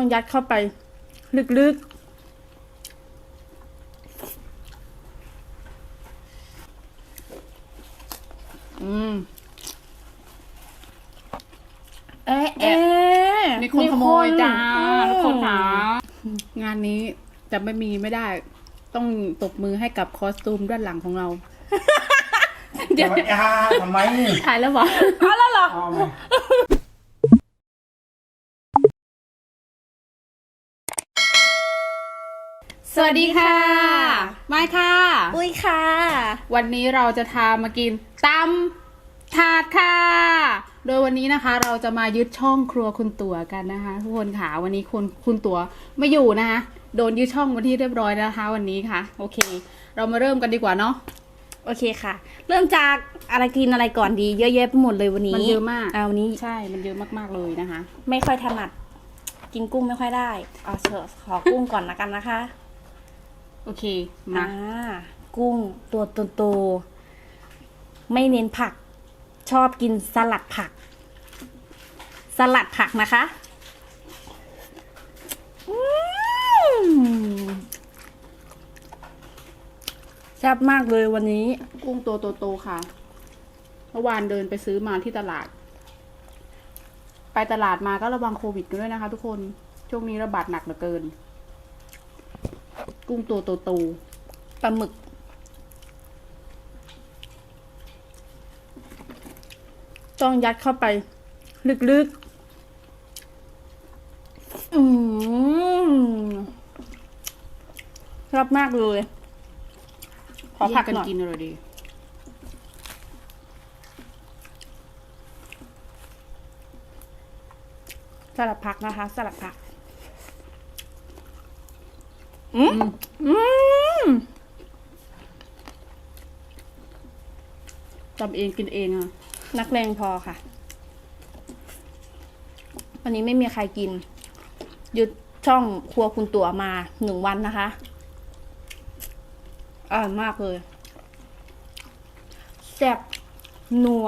ต้องยัดเข้าไป ลึกๆ อืม เอ๊ะเอ๊ะมีคนขโมยจ้าทุกคนค่ะงานนี้จะไม่มีไม่ได้ ต้องตบมือให้กับคอสตูมด้านหลังของเรา เดี๋ยวอ่าทำไมถ่ายแล้วเหรอเอาแล้วเหรอ เอาไหม สวัสดีค่ะ ไม่ค่ะอุ้ยค่ะ วันนี้เราจะทามากินตำถาดค่ะ โดยวันนี้นะคะ เราจะมายึดช่องครัวคุณตั๋วกันนะคะ ทุกคนค่ะ วันนี้คุณคุณตั๋วไม่อยู่นะคะ โดนยึดช่องมาที่เรียบร้อยแล้วนะคะ วันนี้ค่ะ โอเค เรามาเริ่มกันดีกว่าเนาะ โอเคค่ะ เริ่มจากอะไรกินอะไรก่อนดี เยอะแยะไปหมดเลยวันนี้มันเยอะมากอ่าวันนี้ ใช่ มันเยอะมากๆเลยนะคะ ไม่ค่อยถนัด กินกุ้งไม่ค่อยได้ เอาเถอะขอกุ้งก่อนละกันนะคะ โอเค มา อ่ากุ้งตัวโตๆไม่เน้นผัก ชอบกินสลัดผัก สลัดผักนะคะอืมแซ่บมากเลยวันนี้ กุ้งตัวโตๆค่ะ เมื่อวานเดินไปซื้อมาที่ตลาด ไปตลาดมาก็ระวังโควิดกันด้วยนะคะทุกคน ช่วงนี้ระบาดหนักเหลือเกิน กุ้งตัวโตปลาหมึกๆต้องยัดเข้าไป ลึกอืมชอบมากเลยๆขอผักแยกันหน่อยกินอะไรดีสลัดผักนะคะ สลัดผัก อืมอืมทำเองกินเองอะ นักเลงพอค่ะ วันนี้ไม่มีใครกินหยุดช่องครัวคุณตั๋วมาหนึ่งวันนะคะอร่อยมากเลยแซ่บนัว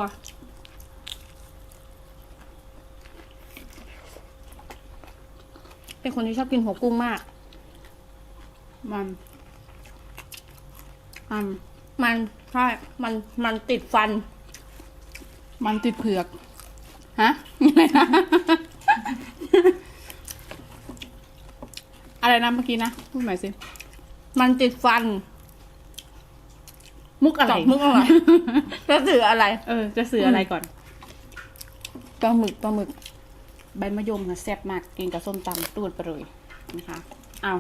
เป็นคนที่ชอบกินหัวกุ้งมาก มันอัน มันใช่มัน มันติดฟัน มันติดเผือก ฮะอะไรนะ อะไรนะเมื่อกี้นะ พูดใหม่สิ มันติดฟัน มุกอะไรตอบมุกอะไร จะสื่ออะไร เออ จะสื่ออะไรก่อนปลาหมึกปลาหมึก ใบมะยมค่ะแซ่บมาก กินกับส้มตำตูดไปเลยนะคะ เอา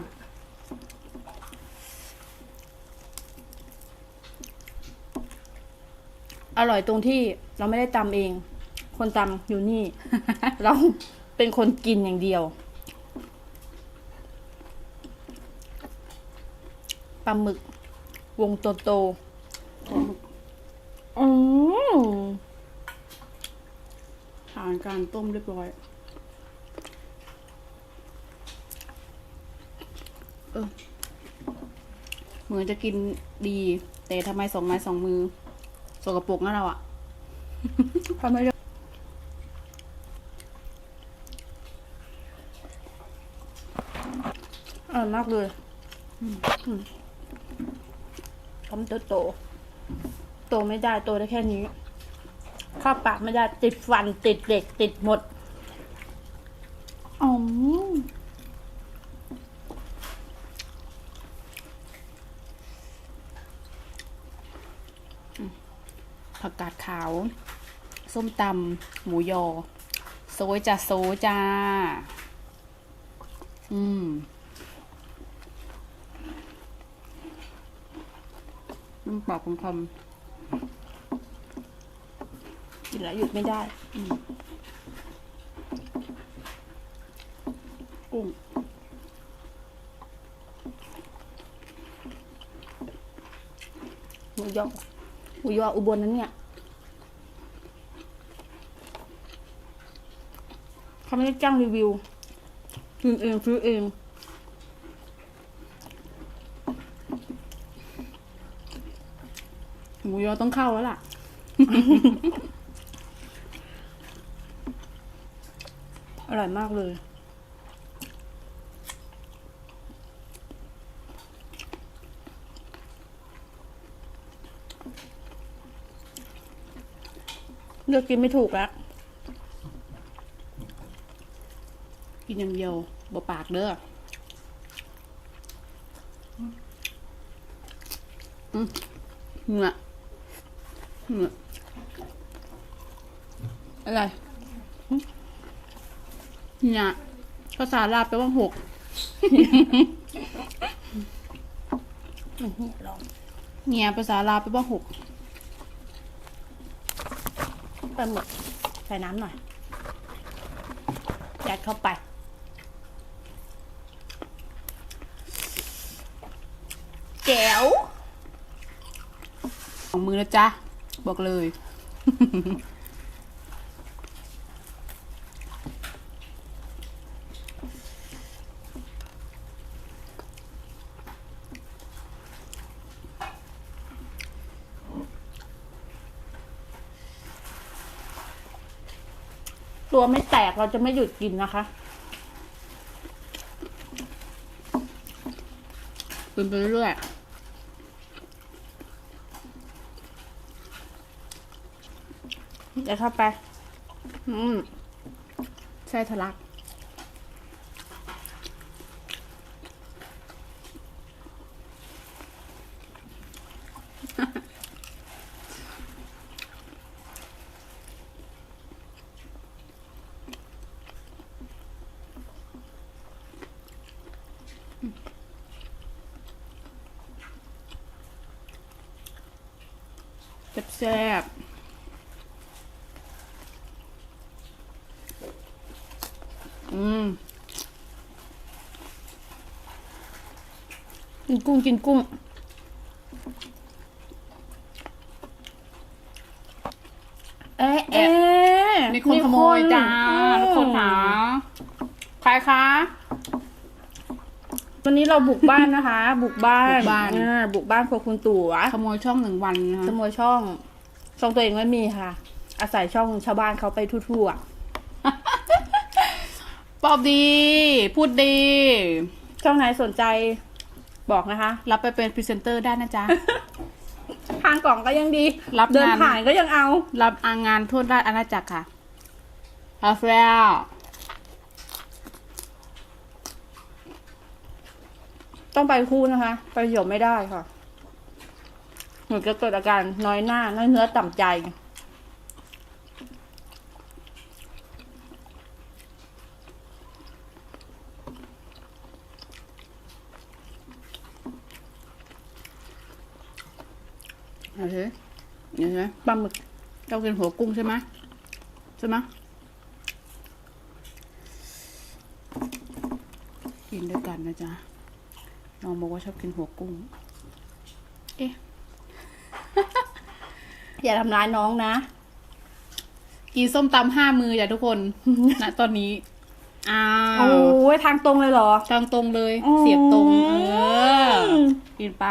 อร่อยตรงที่เราไม่ได้ตำเอง คนตำอยู่นี่ เราเป็นคนกินอย่างเดียวปลาหมึก วงโตโตๆอืมผ่านการต้มเรียบร้อย เออเหมือนจะกินดี แต่ทำไมสองไม้สองมือส กปรกนะเราอะทำไมเรียกอร่อยมากเลยทำโตโต โตไม่ได้โตได้แค่นี้ ข้าปากไม่ได้ติดฟันติดเหล็กติดหมดอ๋อม ผักกาดขาว ส้ม ตำหมูยอโซยจ้าโซจ้า อืม น้ำปอกคำคกินแล้วหยุดไม่ได้ำกุ้งหมูยอหมูยออุบลนั้นเนี่ย ไม่ได้จ้างรีวิวกินเองซื้อเองหมูยอต้องเข้าแล้วล่ะ อร่อยมากเลย เลือกกินไม่ถูกแล้ว อย่างเดียวบ่ปากเด้ออืมเหงื่อเหงื่ออะไรเนี่ยภาษาลาวแปลว่าหกลองเนี่ยภาษาลาวแปลว่าหกปลาหมึกใส่น้ำหน่อยยัดเข้าไป แจ๋ว ของมือนะจ๊ะ บอกเลย ตัวไม่แตกเราจะไม่หยุดกินนะคะเป็นไปเรื่อย ยัดเข้าไป อืมใช่ทะลัก แซ่บๆอืม กินกุ้งกินกุ้ง เอ๊ะเอ๊ะมีคนขโมยจ้าทุกคนค่ะใครคะ วันนี้เราบุกบ้านนะคะ บุกบ้านบุกบ้านอ่บุกบ้านพวกคุณตู่อะขโมยช่องหนึ่งวันนะขคะโมยช่อง ช่องตัวเองไม่มีค่ะ อาศัยช่องชาวบ้านเขาไปทั่วปอบดี พูดดีๆช่องไหนสนใจ บอกนะคะ รับไปเป็นพรีเซนเตอร์ได้นะจ๊ะ ทางกล่องก็ยังดี รับเดินงาน ผ่านก็ยังเอา รับอางานทั่วราชอาณาจักรค่ะอาเฟรียต้องไปคู่นะคะ ไปหยบไม่ได้ค่ะเหมือนจะเกิดอาการน้อยหน้าน้อยเนื้อต่ำใจ เอาเถอะเห็นไหมปลาหมึกเรากินหัวกุ้งใช่ไหมใช่ไหมกินด้วยกันนะจ๊ะน้องบอกว่าชอบกินหัวกุ้ง เอ๊ะ อย่าทำร้ายน้องนะ กินส้มตำห้ามือจ้ะทุกคนณตอนนี้อ้าโอ้วยทางตรงเลยเหรอ ทางตรงเลยอืมเสียบตรง เออ กินไป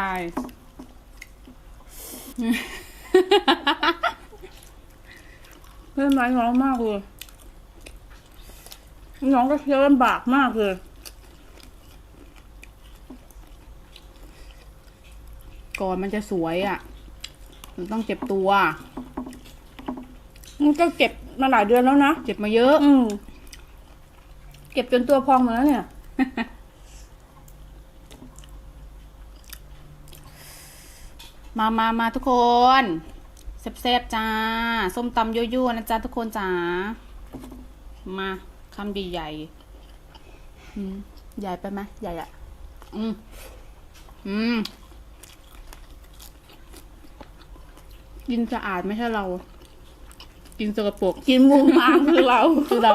เพื่อนไม้น้องมากเลยน้องก็เคี้ยวลำบากมากเลยก่อนมันจะสวยอะ มันต้องเจ็บตัว มันก็เก็บมาหลายเดือนแล้วนะ เจ็บมาเยอะ อืม เก็บจนตัวพองหมดแล้วเนี่ย มามามาทุกคนแซ่บๆจ้า ส้มตำยั่วๆนะจ๊ะทุกคนจ๋ามาคำใหญ่ๆอืมใหญ่ไปไหมใหญ่อะอืม อืม กินสะอาดไม่ใช่เรา กินสกปรก กินมุมมามคือเรา คือเรา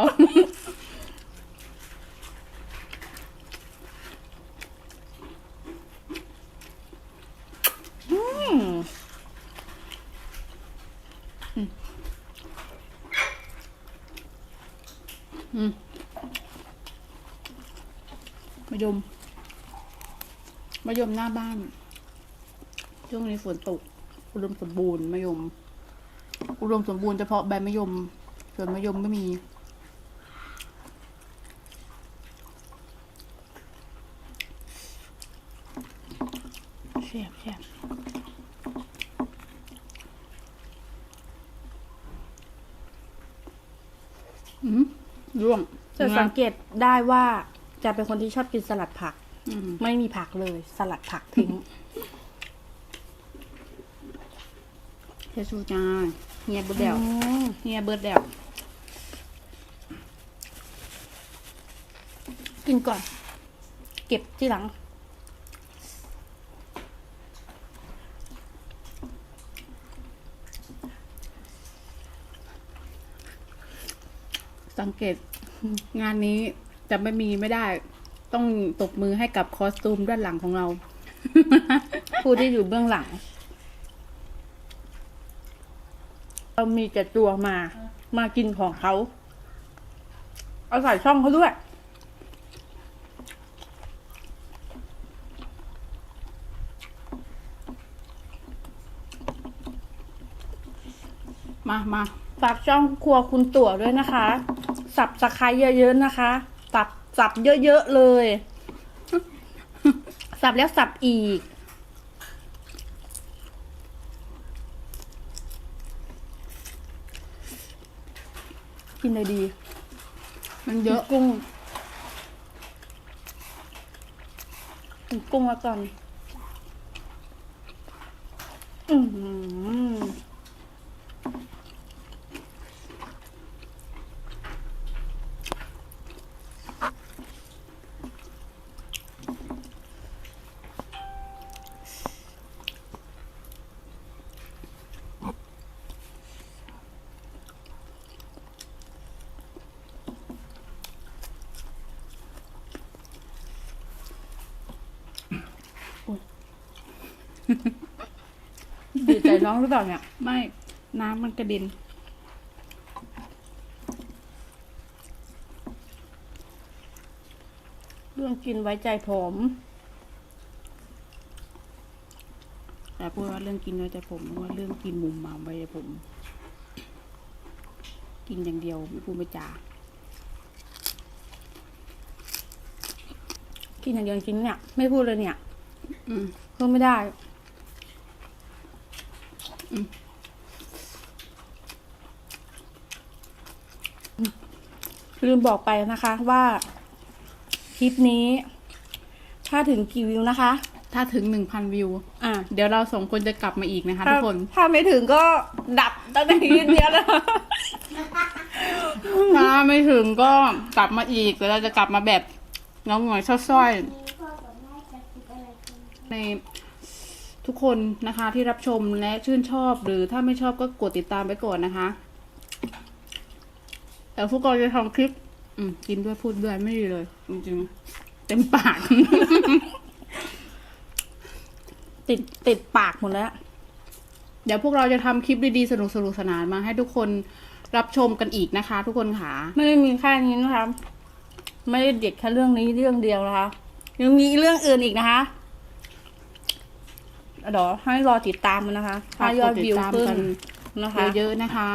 อืม อืมมะยมมะยมหน้าบ้าน ช่วงนี้ฝนตก อุดมสมบูรณ์มะยม อุดมสมบูรณ์เฉพาะใบมะยม ส่วนมะยมไม่มีแซ่บแซ่บ ร่วงจะสังเกตได้ว่าจะเป็นคนที่ชอบกินสลัดผักอืมไม่มีผักเลย สลัดผักทิ้งเทสูจ้าเฮียเบิร์ดเดวอืมเฮียเบิร์ดเดวกินก่อน เก็บที่หลัง สังเกตงานนี้จะไม่มีไม่ได้ ต้องตบมือให้กับคอสตูมด้านหลังของเรา ผู้ที่อยู่เบื้องหลัง เรามีแต่ตัวมา มากินของเขา เอาใส่ช่องเขาด้วยมามาฝากช่องครัวคุณตั๋วด้วยนะคะ สับสไครเยอะๆนะคะ สับสับเยอะๆเลย สับแล้วสับอีก กินเลยดี มันเยอะกุ้งกินกุ้งแล้วกันอือหือ ดีใจน้องหรือเปล่าเนี่ย ไม่ น้ำมันกระเด็น เรื่องกินไว้ใจผมแต่พูดว่าเรื่องกินไว้แต่ผมว่าเรื่องกินมุมมามไว้แต่ผม กินอย่างเดียวไม่พูดไม่จากินอย่างเดียวจริงๆเนี่ย ไม่พูดเลยเนี่ย อืมเพิ่มไม่ได้อืม ลืมบอกไปนะคะว่าคลิปนี้ ถ้าถึงกี่วิวนะคะ ถ้าถึงหนึ่งพันวิว อ่าเดี๋ยวเราสองคนจะกลับมาอีกนะคะทุกคน ถ้าไม่ถึงก็ดับตั้งแต่ทีเดียวแล้วถ้าไม่ถึงก็กลับมาอีกเดี๋ยวเราจะกลับมาแบบเงาหงอยซ้อยๆใน ทุกคนนะคะที่รับชมและชื่นชอบ หรือถ้าไม่ชอบก็กดติดตามไปก่อนนะคะแต่พวกเราจะทำคลิป อืมกินด้วยพูดด้วยไม่ดีเลย จริงๆ เต็มปาก ติดติดปากหมดแล้ว เดี๋ยวพวกเราจะทำคลิปดีๆ สนุกสนุกๆสนานมาให้ทุกคนรับชมกันอีกนะคะ ทุกคนค่ะไม่ได้มีแค่นี้นะคะ ไม่ได้เด็ดแค่เรื่องนี้เรื่องเดียวนะคะ ยังมีเรื่องอื่นอีกนะคะ เดี๋ยวให้รอติดตามมันนะคะถ้ายอดวิวฝากกขึ้ดติดตามกันนนะคะเยอะๆนะคะ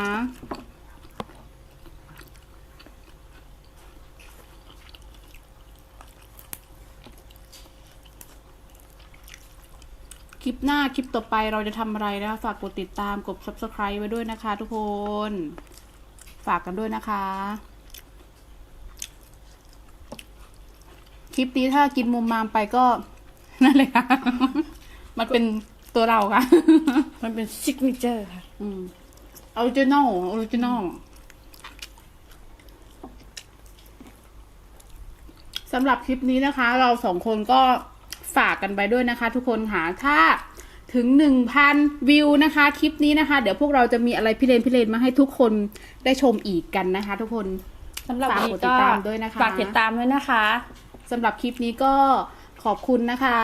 คลิปหน้าคลิปต่อไปเราจะทำอะไรนะคะฝากกดติดตามกด subscribe ไว้ด้วยนะคะทุกคน ฝากกันด้วยนะคะ คลิปนี้ถ้ากินมุมมามไปก็นั่นเลยค่ะ มันเป็นตัวเราค่ะ มันเป็นซิกเนเจอร์ค่ะ อืมออริจินอลออริจินอลสำหรับคลิปนี้นะคะ เราสองคนก็ฝากกันไปด้วยนะคะ ทุกคนค่ะถ้าถึงหนึ่งพันวิวนะคะ คลิปนี้นะคะ เดี๋ยวพวกเราจะมีอะไรพิเรนพิเรนมาให้ทุกคนได้ชมอีกกันนะคะ ทุกคนสำหรับฝากวันกนี้ดติก็ดตามด้วยนะคะฝากติดตามด้วยนะคะสำหรับคลิปนี้ก็ขอบคุณนะคะ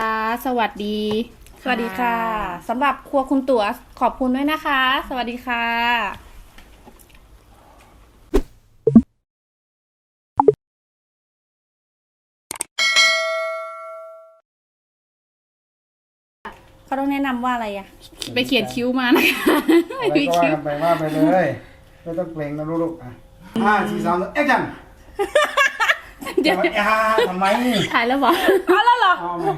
สวัสดี สวัสดีค่ะสำหรับครัวคุณตั๋วขอบคุณด้วยนะคะ สวัสดีค่ะเขาต้องแนะนำว่าอะไรอะไปเขียนคิ้วมานะคะอะไรก็ว่ากันไปว่าไปเลยไม่ต้องเกรงนะลูกๆอะห้าสี่สามเอ็กจันเดี๋ยวทำไมอ่าทำไมถ่ายแล้วเหรอเอาแล้วเหรอเอาไหม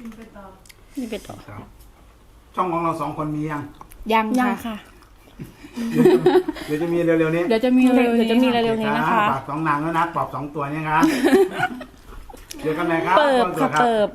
กินนี่เป็นต่อช่องของเราสองคนมียังยังยังค่ะ ค่ะ เดี๋ยวจะมีเร็วๆนี้เดี๋ยวจะมีเร็วๆเดี๋ยวจะมีนี้เร็วๆนี้นะคะ ปรับสองนางแล้วนะปรับสองตัวเนี่ยครับเจอกันไหมครับเปิบก่อนค่ะรับเปิบ